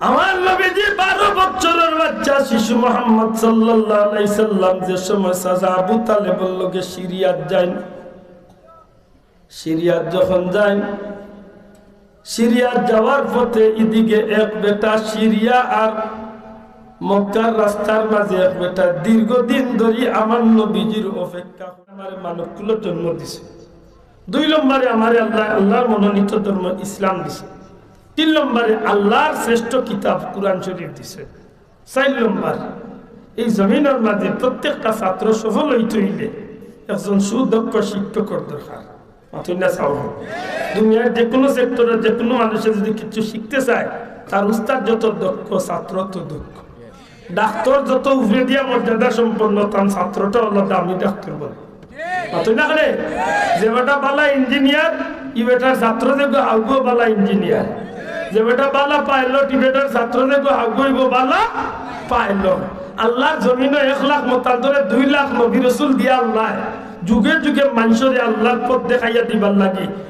আমার নবীজি বারো বছরের বাচ্চা শিশু মোহাম্মদ সাল্লাম যে সময় সাজা আবু তালে বলল গে সিরিয়াত যাই সিরিয়াত যখন সিরিয়াত যাওয়ার পথে এদিকে এক বেটা সিরিয়া আর মক্কার রাস্তার মাঝে এক বেটা দীর্ঘদিন ধরে আমার নবীজির অপেক্ষা আমার মানবগুলো জন্ম দিছে। দুই নম্বরে আমার আল্লাহ আল্লাহর মনোনীত ধর্ম ইসলাম দিছে। তিন নম্বরে আল্লাহর শ্রেষ্ঠ কিতাব কোরআন শরীফ দিছে। চার নম্বর, এই জমিনের মাঝে প্রত্যেকটা ছাত্র সফল হইতে হইলে একজন সুদক্ষ শিক্ষকর দরকার। দুনিয়ার যে কোনো সেক্টরে যে কোনো মানুষের যদি কিছু শিখতে চায়, তার উস্তাদ যত দক্ষ, ছাত্র তো দক্ষ। ডাক্তার যত উপরে দিয়া মর্যাদা সম্পন্ন, তার ছাত্রটা হলো দামি ডাক্তার বলে। যে বেটা বালা ইঞ্জিনিয়ার ই বেটার ছাত্র দেখো আগুও বালা ইঞ্জিনিয়ার যে বেটা বালা পাইলট ই ছাত্রনে ছাত্র হাগ আগুইব বালা পাইলো। আল্লাহ জমিনে এক লাখ মতান্তরে দুই লাখ নবী রসুল দিয়া আল্লাহ। যুগে যুগে মানুষরে আল্লাহর পথ দেখাইয়া দিবার লাগে।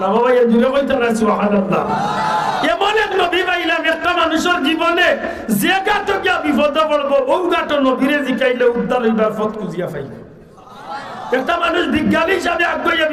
না বাবা, এ জুড়ে কইতে না সুবহানাল্লাহ। এমন এক নবী পাইলাম একটা মানুষের জীবনে যে গিয়া বিপদে পড়ব, ও নবীরে জিকাইলে উদ্ধার একটা মানুষ বিজ্ঞানী হিসাবে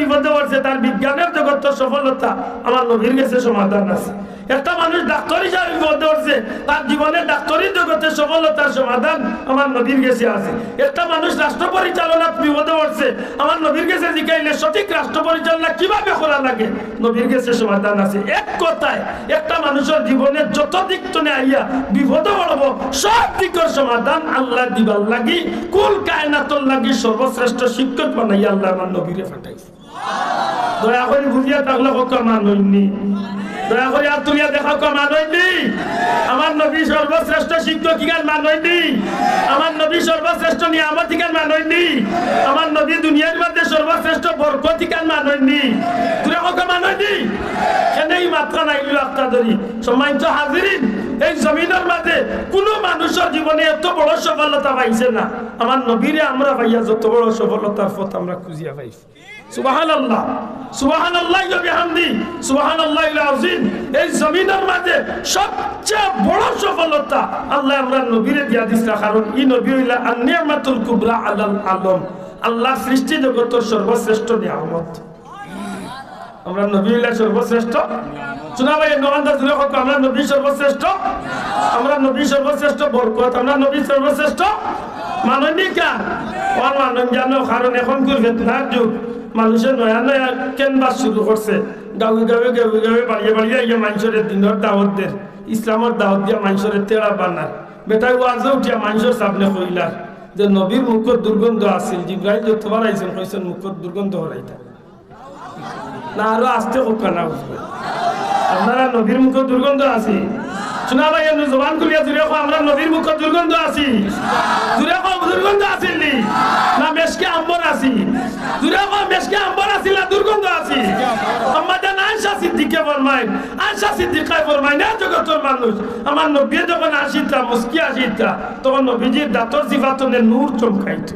বিপদে পড়ছে, তার বিজ্ঞানের জগৎ সফলতা আমার নবীর কাছে সমাধান আছে। একটা মানুষ ডাক্তার হিসাবে বিপদে পড়ছে, তার জীবনে ডাক্তারি জগতে সফলতার সমাধান আমার নবীর কাছে আছে। একটা মানুষ রাষ্ট্র পরিচালনা বিপদে পড়ছে আমার নবীর কাছে জিজ্ঞাইলে সঠিক রাষ্ট্র পরিচালনা কীভাবে করা লাগে? নবীর কাছে সমাধান আছে। এক কথায়, একটা মানুষের জীবনে যত দিক টনে আইয়া বিপদে পড়ব সব দিকের সমাধান আল্লাহ দিবার লাগি, কুল কায়নাতর লাগি সর্বশ্রেষ্ঠ শিক্ষক বানাইয়া আল্লাহ আমার নবীরে ফাটাইছে দয়া করে বুঝিয়া থাকলে হোক মানুষনি দয়া করে আর তুমি দেখা কো মানুষনি আমার নবী সর্বশ্রেষ্ঠ শিক্ষক কিগান মানুষনি আমার নবী সর্বশ্রেষ্ঠ নিয়ামত কিগান মানুষনি আমার নবী দুনিয়ার মধ্যে সর্বশ্রেষ্ঠ বরকত কিগান মানুষনি তুমি কো মানুষনি সেনেই মাত্রা নাই ধরি। সম্মানিত হাজিরিন এই জমিনের মাঝে কোন মানুষের জীবনে এত বড় সফলতা পাইছে না। আমার নবীরে আমরা পাইয়া যত বড় সফলতার পথ আমরা খুঁজিয়া পাইছি। এই সফলতা আল্লাহ দিয়া দিছে। ই নবী আলম। আল্লাহ সৃষ্টি সর্বশ্রেষ্ঠ নিয়ামত। আমরা নবী হইলা সর্বশ্রেষ্ঠ শোনা ভাই নবান্দার জুড়ে আমরা নবী সর্বশ্রেষ্ঠ। আমরা নবী সর্বশ্রেষ্ঠ বরকত। আমরা নবী সর্বশ্রেষ্ঠ মাননী কার ওর মানন জানো কারণ এখন করবে না যুগ। মানুষের নয়া নয়া কেনবাস শুরু করছে। গাঁৱে গাঁৱে গাঁৱে গাঁৱে বাড়িয়ে বাড়িয়ে ইয়ে মানুষের দিনের দাওয়াত দের ইসলামের দাওয়াত দিয়া মানুষের তেরা বানার বেটাই ওয়াজে উঠিয়া মানুষের সামনে কইলার যে নবীর মুখত দুর্গন্ধ আছিল। জিব্রাইল যতবার আইছেন কইছেন মুখত দুর্গন্ধ হরাইতা না, আরও আসতে হোক না বুঝবে আপনারা নবীর মুখ দুর্গন্ধ আছি। শোনা ভাই এমনি জবান খুলিয়া জুড়ে কো আমরা নবীর মুখ দুর্গন্ধ আছি। জুড়ে কো দুর্গন্ধ আছিল নি? মেশকে আম্বর আছি। জুড়ে কো মেশকে আম্বর আছিল না, দুর্গন্ধ আছি? আমাদের আয়সা সিদ্দিকে ফরমাই আয়সা সিদ্দিকায় ফরমাই না জগতের মানুষ। আমার নবী যখন আসিতা, মুস্কি আসিতা, তখন নবীজির দাঁতর সিফাতনে নূর চমকাইতো।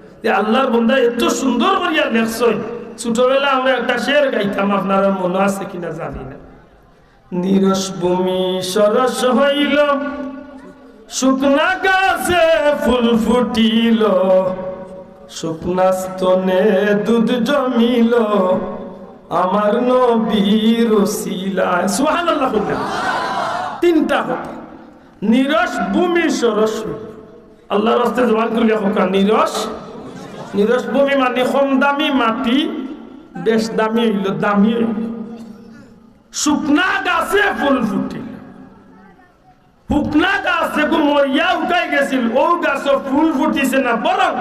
যে আল্লাহর বন্ধা এত সুন্দর করিয়া লেখছই ছোটবেলা আমরা একটা শের গাইতাম, আপনারা মনে আছে কিনা জানি না নিরস ভূমি সরস হইল, শুকনা গাছে ফুল ফুটিল, শুকনা স্তনে দুধ জমিল, আমার নবীর সুবহানাল্লাহ। তিনটা কথা নিরস ভূমি সরস হইল। আল্লাহ রাস্তায় জবান করলে নিরস নিরস ভূমি মানে কম দামি মাটি বেশ দামি হইল দামি হইল। শুকনা গাছে ফুল ফুটিল। শুকনা গাছে মরিয়া উঠাই গেছিল, ও গাছে ফুল ফুটিছে না, বরং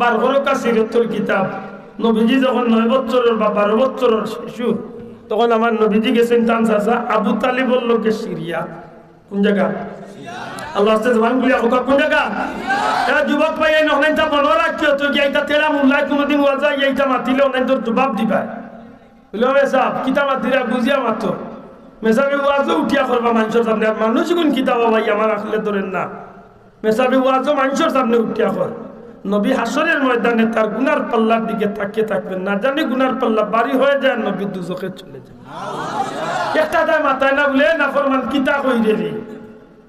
বার হরকা সিরতর কিতাব। নবীজি যখন নয় বছরের বা বারো বছরের শিশু, তখন আমার নবীজি গেছেন তান চাচা, আবু তালিবর লোকে সিরিয়া। কোন জায়গা? আল্লাহ আস্তে জবান গুলি হোক কোন জায়গা এরা যুবক পাই এই নহলেন তা মনে রাখিও তো গিয়ে এটা তেরা মুল্লাই কোনোদিন ওয়াজা এইটা মাতিলে অনেক তোর জবাব দিবা। বলে মেসাব কিতা মাতিরা বুঝিয়া মাতো মেসাবি ওয়াজও উঠিয়া করবা মানুষের সামনে আর মানুষ কোন কিতাব ভাই আমার আসলে ধরেন না। মেসাবি ওয়াজও মানুষের সামনে উঠিয়া কর। নবী হাসরের ময়দানে তার গুনার পাল্লার দিকে তাকিয়ে থাকবেন না জানি গুনার পাল্লা বাড়ি হয়ে যায় নবী দুজকে চলে যায়। একটা মাথায় না বলে না ফরমান কিতা কই রে।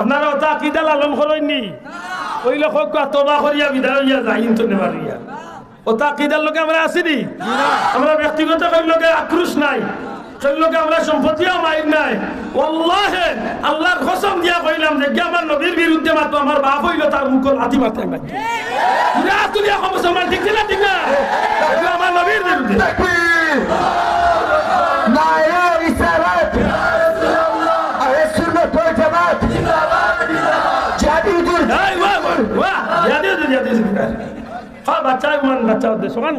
আপনারা ওটা কিতা লালন করেননি ওই লোক তবা করিয়া বিদায় হইয়া যাই তো নেবারিয়া ওটা কিদার লোকে আমরা আসিনি আমরা ব্যক্তিগত লোকে আক্রোশ নাই। লোকে আমরা সম্পত্তিও মাইর নাই। ওল্লাহে আল্লাহর কসম দিয়া কইলাম যে কি আমার নবীর বিরুদ্ধে মাত্র আমার বাপ হইল তার মুখ লাথি মারতে পারি তুলিয়া কম সমান ঠিক না ঠিক না? আমার নবীর বিরুদ্ধে। জিব্রাইল খ বাঁচাও ইমান বাঁচাও দেশ ওখান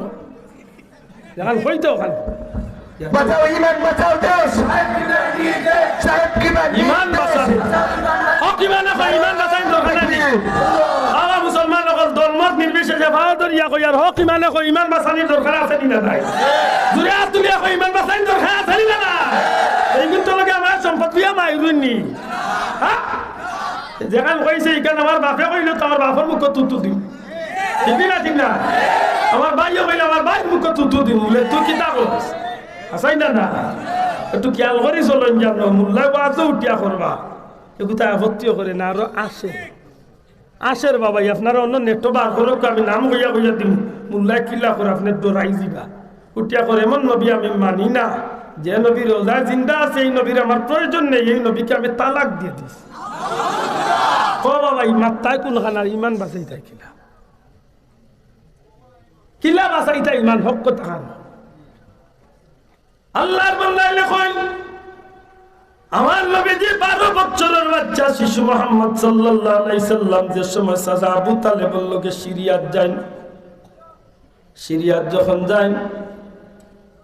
যেখান হইতো ওখান। বাঁচাও ইমান ইমান বাঁচান। হক আমার মুসলমান সকল ধর্মত আছে কি না নাই? জুড়ে আর তুমি ইমান বাঁচানির দরকার আছে কি না হ্যাঁ যেখান কইছে এখানে আমার বাপে কইলো তো আমার বাপের মুখ তুতু দিম ঠিক না ঠিক না? আমার ভাইও কইলে আমার ভাই মুখ তুতু দিম বলে তুই কিতা করিস আসাই না না। একটু খেয়াল করি চলেন জানো মূল্যা বাজও উঠিয়া করবা এগুতা আপত্তিও করে না, আরও আসে। আসের বাবা আপনারা অন্য নেটো বার করুক, আমি নাম কইয়া কইয়া দিম। মূল্যায় কিল্লা করে আপনি ডরাই দিবা। উঠিয়া করে এমন নবী আমি মানি না। যে নবী রোজা জিন্দা আছে, এই নবীর আমার প্রয়োজন নেই। এই নবীকে আমি তালাক দিয়ে দিস ও বাবা ইমান, তাই কোন খানার ইমান বাঁচাই তাই কিলা কিলা বাঁচাই তাই ইমান, হক আল্লাহর লেখেন আমার নবীজি বারো বছরের বাচ্চা শিশু মোহাম্মদ সাল্লাম যে সময় সাজা আবু যখন যান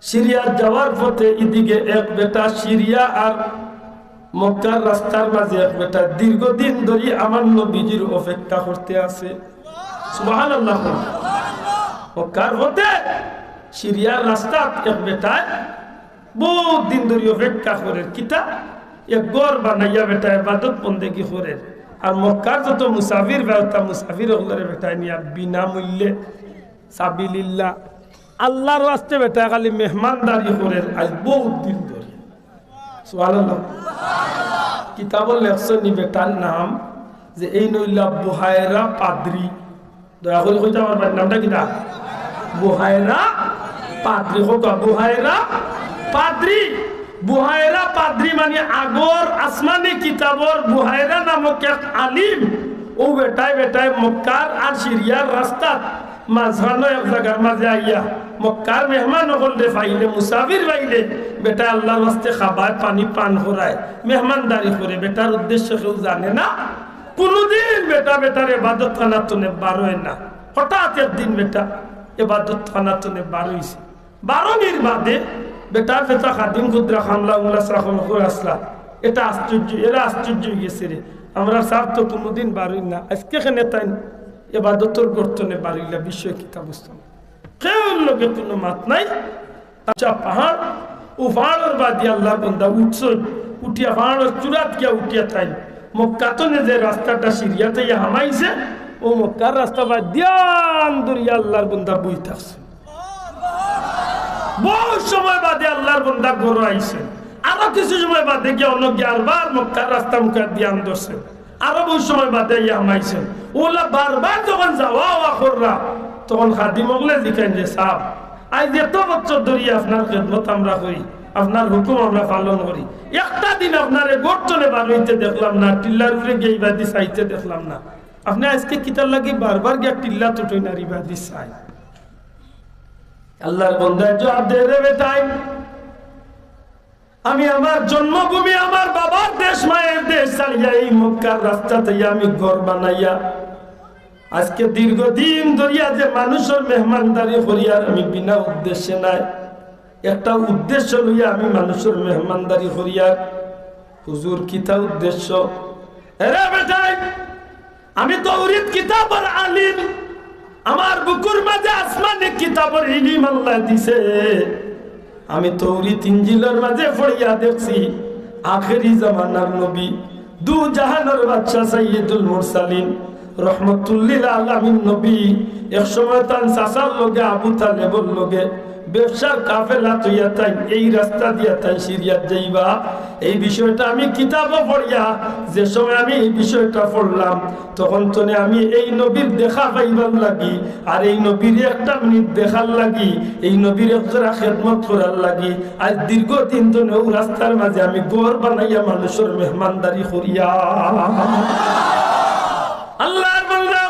সিরিয়াত যাওয়ার পথে এদিকে এক বেটা সিরিয়া আর মক্কার রাস্তার মাঝে এক বেটা দীর্ঘদিন ধরে আমার নবীজির অপেক্ষা করতে আছে। মক্কার রাস্তা এক বেটায় বহুত দিন অপেক্ষা এক বানাইয়া আর মক্কার যত নিয়া বিনামূল্যে। বেটা খালি মেহমানদারি করে আজ বহুত দিন ধরে। কিতাবল লেখছে নি বেটার নাম যে এই নইলা বুহায়রা পাদ্রি। দয়া করে কইতে আমার নামটা কিতা বুহায়রা পাদ্রি। হোক বুহায়রা পাদ্রি। বুহায়রা পাদ্রি মানে আগর আসমানি কিতাবর বুহায়রা নামক এক আলিম। ও বেটায় বেটায় মক্কার আর সিরিয়ার রাস্তাত মাঝখানো এক জায়গার মাঝে আইয়া মক্কার মেহমান দে পাইলে মুসাফির পাইলে বেটা আল্লাহর রাস্তে খাবায় পানি পান করায়, মেহমানদারি করে, বেটার উদ্দেশ্য কেউ জানে না। কোনোদিন বেটা বেটার এবাদত খানা তুনে বারোয় না। হঠাৎ একদিন বেটা এবাদত খানা তুনে বারোইছে বারো নির বাদে বেটা ফেতা খাদিম খুদ্রা খামলা উমলা সাখন করে আসলা। এটা আশ্চর্য, এরা আশ্চর্য গেছে রে। আমরা সার তো কোনোদিন বাড়ি না। আজকে খেনে তাই এবাদতর গর্তনে বাড়িলা বিশ্ব কিতাব বুঝতাম? কেউ লোকে কোনো মাত নাই। পাহাড়, ও পাহাড়ের বাদি আল্লাহ বন্দা উঠছ। উঠিয়া পাহাড়ের চূড়াত গিয়া উঠিয়া তাই মক্কাতনে যে রাস্তাটা সিরিয়াতে হামাইছে, ও মক্কার রাস্তা বাদ দিয়ান দরিয়া আল্লাহর বন্দা বই থাকছে। বহু সময় বাদে আল্লাহর বন্দা গরু আইছে। আরও কিছু সময় বাদে গিয়ে অন্য বার মক্কার রাস্তা মুখে দিয়ান ধরছে আরও সময় বাদে ইয়া ওলা বারবার যখন যাওয়া ওয়া কররা তখন খাদিম ওগুলো দিকেন যে সাপ আজ এত বছর ধরে আপনার খেদমত আমরা করি, আপনার হুকুম আমরা পালন করি। একটা দিন আপনার গর্তনে বার হইতে দেখলাম না, টিল্লার উপরে গিয়ে ইবাদি চাইতে দেখলাম না। আপনি আজকে কিতার লাগি বারবার গিয়া টিল্লা তুটই না ইবাদি চাই। আল্লাহর বন্ধায় জবাব দিয়ে দেবে তাই। আমি আমার জন্মভূমি, আমার বাবার দেশ, মায়ের দেশ ছাড়িয়া এই মক্কার রাস্তাতে আমি ঘর বানাইয়া আজকে দীর্ঘদিন ধরিয়া যে মানুষের মেহমানদারি করিয়ার আমি বিনা উদ্দেশ্যে নাই, একটা উদ্দেশ্য লইয়া আমি মানুষের মেহমানদারি করিয়ার হুজুর, কিতা উদ্দেশ্য? আমি তো উরিদ কিতাবর আলিম, আমার বুকুর মাঝে আসমানি কিতাবর ইলিম আল্লাহ দিছে। আমি তৌরি তিনজিলের মাঝে পড়িয়া দেখছি, আখেরি জামানার নবী, দু জাহানোর বাচ্চা সাইয়েদুল মুরসালিন, রহমতুল্লিল আলমিন নবী। এক সময় তান চাষার লোকে আবু তালেবর লগে ব্যবসার কাফেলা তুইয়া তাই, এই রাস্তা দিয়া তাই সিরিয়াত যাইবা। এই বিষয়টা আমি কিতাবও পড়িয়া, যে সময় আমি এই বিষয়টা পড়লাম, তখন তো আমি এই নবীর দেখা পাইবার লাগি, আর এই নবীর একটা মিনিট দেখার লাগি, এই নবীর একজোড়া খেদমত করার লাগি। আজ দীর্ঘদিন তো নেও রাস্তার মাঝে আমি গড় বানাইয়া মানুষের মেহমানদারি করিয়া।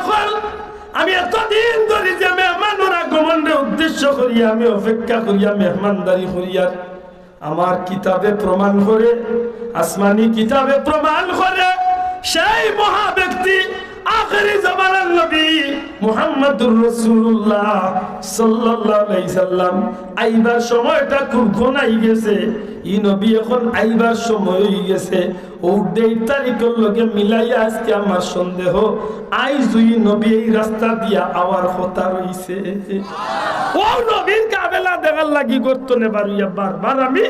হল আমি এতদিন করিয়া আমি অপেক্ষা করিয়া মেহমানদারি করিয়া আমার কিতাবে প্রমাণ করে, আসমানি কিতাবে প্রমাণ করে, সেই মহা ব্যক্তি আখেরি জামানার নবী মুহাম্মদুর রাসূলুল্লাহ সাল্লাল্লাহু আলাইহি সাল্লাম। আইবার সময়টা খুব ঘনাই গেছে? ই নবী এখন আইবার সময় হয়ে গেছে। ডেট তারিখের লগে মিলাইয়া আজকে আমার সন্দেহ। আই জুই নবী এই রাস্তা দিয়া আওয়ার কথা রইছে। ও নবীর কাবেলা দেখার লাগি করতো নেবার বারবার আমি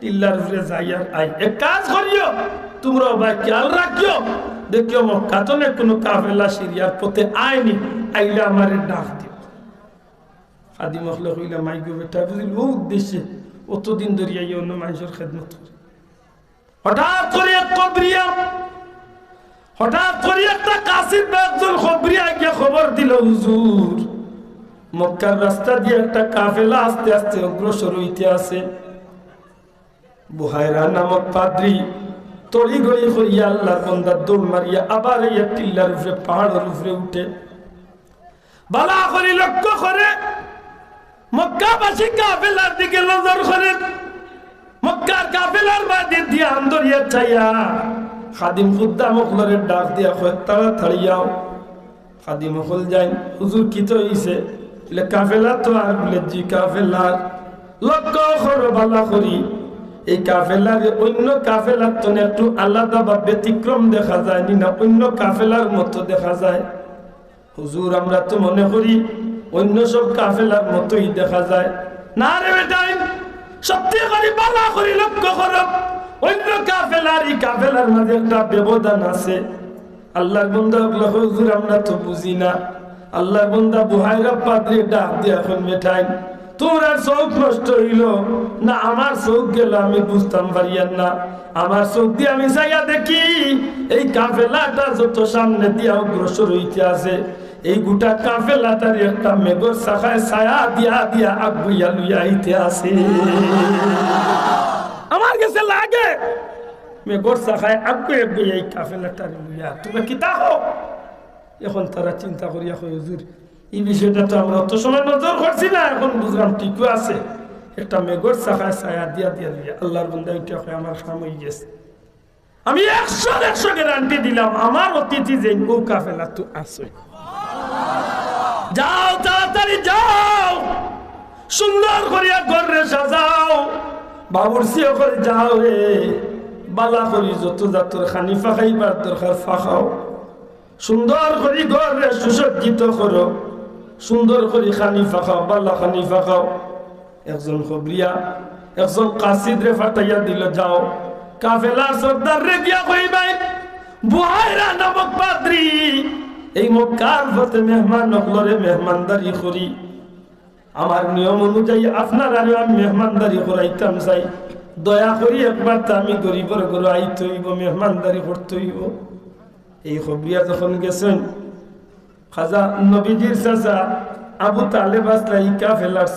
টিল্লার উপরে যাইয়ার আই। এক কাজ করিও, তোমরা ভাই খেয়াল রাখিও দেখিও মক্কাতনে কোনো কাফেলা সিরিয়ার পথে আয়নি আইলে আমার ডাক দিও খাদি মখলে কইলা মাই গো বেটা বুঝিল ও উদ্দেশ্যে অতদিন ধরিয়া এই অন্য মানুষের খেদমত হঠাৎ করে এক কবরিয়া, হঠাৎ করে একটা কাশির একজন খবরিয়া গিয়ে খবর দিল, হুজুর, মক্কার রাস্তা দিয়ে একটা কাফেলা আস্তে আস্তে অগ্রসর হইতে আছে বুহাইরা নামক পাদ্রি তড়ি গড়ি করিয়া আল্লাহর বন্দার দৌড় মারিয়া আবার এই টিল্লার উপরে, পাহাড়ের উপরে উঠে। বালা করি লক্ষ্য করে, মক্কাবাসী কাফেলার দিকে নজর করে। মক্কার কাফেলার বাদে দিয়ে আন্দরিয়া চাইয়া, খাদিম খুদ্দা মখলরের ডাক দিয়া হয় তাড়াতাড়ি যাও খাদিম মখল যাই, হুজুর কি তো হইছে? কাফেলা তো আর বলে, জি কাফেলার লক্ষ্য করো, বালা করি। এই কাফেলার অন্য কাফেলার তো একটু আলাদা বা ব্যতিক্রম দেখা যায় নি অন্য কাফেলার মতো দেখা যায়। হুজুর, আমরা তো মনে করি অন্য সব কাফেলার মতোই দেখা যায়। না রে বেটাই সত্যি করি বালা করি, লক্ষ্য করো। অন্য কাফেলার, এই কাফেলার মাঝে একটা ব্যবধান আছে। আল্লাহর বন্ধা হুজুর, আমরা তো বুঝি না। আল্লাহর বন্ধা বুহাইরা পাদ্রি ডাক দিয়ে এখন মেঠাই তোমরা চোখ নষ্ট হইল। না, আমার চোখ গেল, আমি বুঝতাম পারিয়ার না। আমার চোখ দিয়ে আমি চাইয়া দেখি, এই কাফেলাটা যত সামনে দিয়া অগ্রসর হইতে আছে, এই গোটা কাফেলাটার একটা মেঘর শাখায় ছায়া দিয়া দিয়া আগুইয়া লুইয়া আইতে আছে। আমার কাছে লাগে, মেঘর শাখায় আগুয়ে আগুয়ে এই কাফেলাটার লুইয়া। তুমি কিতা হো এখন তারা চিন্তা করিয়া কই হুজুর এই বিষয়টা তো আমরা অত সময় নজর করছি না, এখন বুঝলাম ঠিকও আছে। একটা মেঘর শাখায় ছায়া দিয়া দিয়া দিয়া আল্লাহর বন্ধা ওইটা আমার কাম হয়ে গেছে। আমি একশো একশো গ্যারান্টি দিলাম, আমার অতিথি যে ও কাফেলা তো আছে। যাও, তাড়াতাড়ি যাও, সুন্দর করিয়া ঘরে সাজাও বাবুর সিও করে যাও রে। বালা করি যত জাতর খানি ফাঁকাইবার দরকার, ফাঁকাও। সুন্দর করি ঘরে সুসজ্জিত করো। সুন্দর করি খানি ফাঁকাও বালা খানি ফাঁকাও একজন খবরিয়া, একজন কাসিদ রে ফাটাইয়া দিল, যাও। কাফেলার সর্দার রে গিয়া কইবাই, বুহাইরা নামক পাদ্রি। এই মক্কার ফতে মেহমান নকলরে মেহমানদারি করি। আমার নিয়ম অনুযায়ী আপনার আর আমি মেহমানদারি করাইতাম চাই দয়া করি একবার তো আমি গরিবর ঘরে আইতে হইব, মেহমানদারি করতে হইব। এই খবরিয়া যখন গেছেন খাজা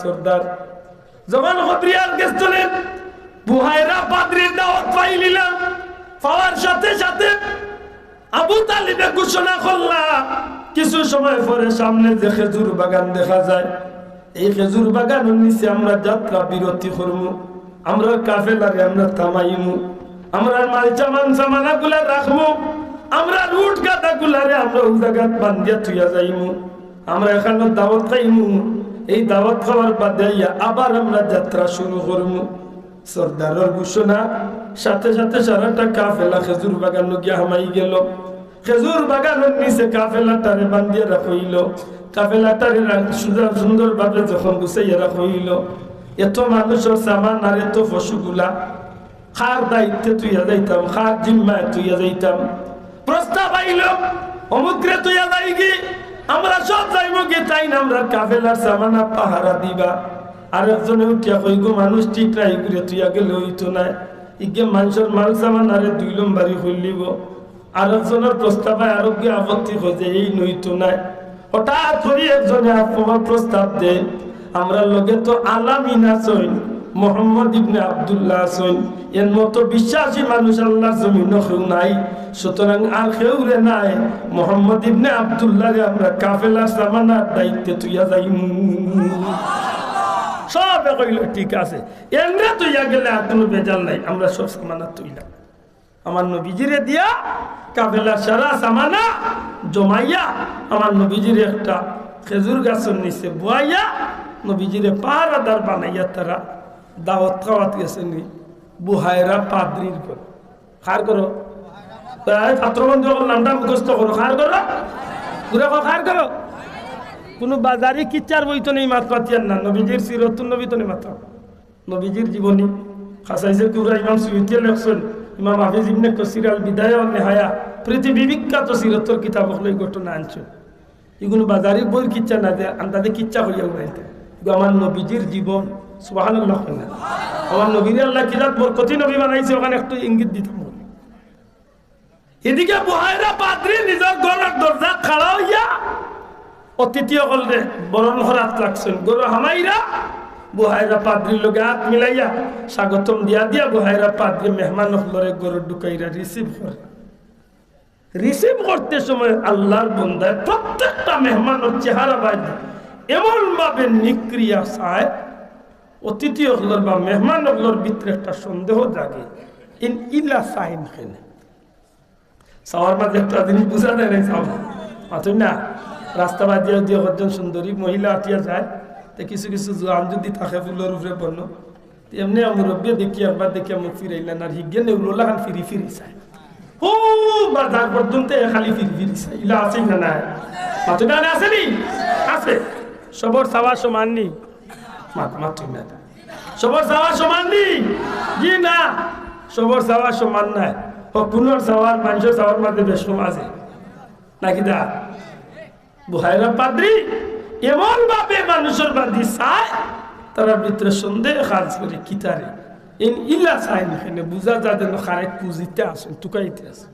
সর্দার। বুহাইরা সাথে সাথে ঘোষণা কিছু সময় পরে সামনে যে খেজুর বাগান দেখা যায়, এই খেজুর বাগানের নিচে আমরা যাত্রা বিরতি করব আমরা কাফেলারে আমরা থামাইমু, আমরা মাল চামান সামানা গুলা রাখব আমরা রুট গাদা গুলারে আমরা ওই বান্ধিয়া থুইয়া যাইমু। আমরা এখানে দাওয়াত খাইমু। এই দাওয়াত খাওয়ার বাদে আবার আমরা যাত্রা শুরু করব সর্দারের ঘোষণা, সাথে সাথে সারাটা কাফেলা খেজুর বাগান গিয়া হামাই গেল। খেজুর বাগানের নিচে কাফেলাটারে বান্ধিয়ে রাখইল। কাফেলাটারে সুন্দর ভাবে যখন গুছাইয়া রাখইল। এত মানুষের সামান আর এত পশুগুলা, খার দায়িত্বে তুইয়া যাইতাম, খার জিম্মায় তুইয়া যাইতাম। প্রস্তাব আইল অমুকরে তুইয়া যাইগি, আমরা সব যাইব গে তাই না? আমরা কাফেলার সামানা পাহারা দিবা। আর একজনে উঠিয়া কই গো মানুষ ঠিক নাই ঘুরে তুইয়া গেলে হইতো না। ইগে মানুষের মাল সামান আরে দুই লম্বারি হইলিব আর একজনের প্রস্তাবে আরোগ্য আপত্তি খোঁজে, এই নইতো নাই হঠাৎ করে একজনে আপনার প্রস্তাব দে আমরা লগে তো আলামিন আছেন মোহাম্মদ ইবনে আবদুল্লাহ আছেন এর মতো বিশ্বাসী মানুষ আল্লাহর জমিন কেউ নাই। সুতরাং আর কেউ রে নাই। মোহাম্মদ ইবনে আবদুল্লাহ রে আমরা কাফেলার সামানার দায়িত্বে তুইয়া যাইমু। সব কইল ঠিক আছে। এমনি তুইয়া গেলে আর কোনো বেজাল নাই। আমরা সব সামানা তুইলাম। আমার নবীজিরে দিয়া কাফেলার সারা সামানা জমাইয়া আমার নবীজির একটা খেজুর গাছের নিচে বুয়াইয়া নবীজিরে পাহারাদার বানাইয়া তারা দাওয়াত খাওয়াত গেছে নি? বুহাইরা পাদ্রির পর খার করো ছাত্রবন্ধু নামটা মুখস্থ করো, খার করো ঘুরে খার করো কোনো বাজারে কিচ্ছার বই তো নেই মাত পাতিয়ার না। নবীজির সিরতুন নবী তো নেই মাত্র। নবীজির জীবনী। খাসাইছে কুরা ইমাম সুইতিয়া লেখছেন ইমাম হাফিজ ইবনে কসির আল বিদায় নেহায়া, পৃথিবী বিখ্যাত সিরতর কিতাব হলে ঘটনা আনছো। এগুলো বাজারের বই কিচ্ছা না যে আন্দাজে কিচ্ছা হইয়া উড়াইতে। আমার নবীজির জীবন এদিকে খাড়া হাত মিলাইয়া স্বাগতম দিয়া দিয়া বুহাইরা পাদ্রি মেহমান হলরে গরু রিসিভ করে। রিসিভ করতে সময় আল্লাহর বন্দায় প্রত্যেকটা মেহমানের চেহারা বাজে এমন ভাবে নিক্রিয়া চায় অতিথি হলর বা মেহমান হলর ভিতরে একটা সন্দেহ জাগে। ইন ইলা সাইন খেনে। সবার মাঝে একটা জিনিস বুঝা যায় নাই সব মাথুই না, রাস্তা বাদ দিয়ে দিয়ে একজন সুন্দরী মহিলা আটিয়া যায়, তো কিছু কিছু জোয়ান যদি থাকে ফুলের উপরে বন্য এমনি মুরব্বী দেখি একবার দেখি মুখ ফিরাইলেন আর হিগে নেউলোলা খান ফিরি ফিরি চায়। ও বাজার পর্যন্ত খালি ফিরি ফিরি চায়। ইলা আছে না নাই? মাথুই না, আছে নি? আছে। সবর চাওয়া সমান নি মাথুই না সবর সমান নি? জি না। সবর সমান নাই। পুনর চাওয়ার মানুষের চাওয়ার মাঝে বেশ আছে নাকি দা? বুহাইরা পাদ্রি এমন ভাবে মানুষের বাদি চায় তারা ভিতরে সন্দেহ কাজ করে কিতারে ইন ইলা চাই না বুঝা যায় যেন খারে পুজিতে আসেন টুকাইতে আসেন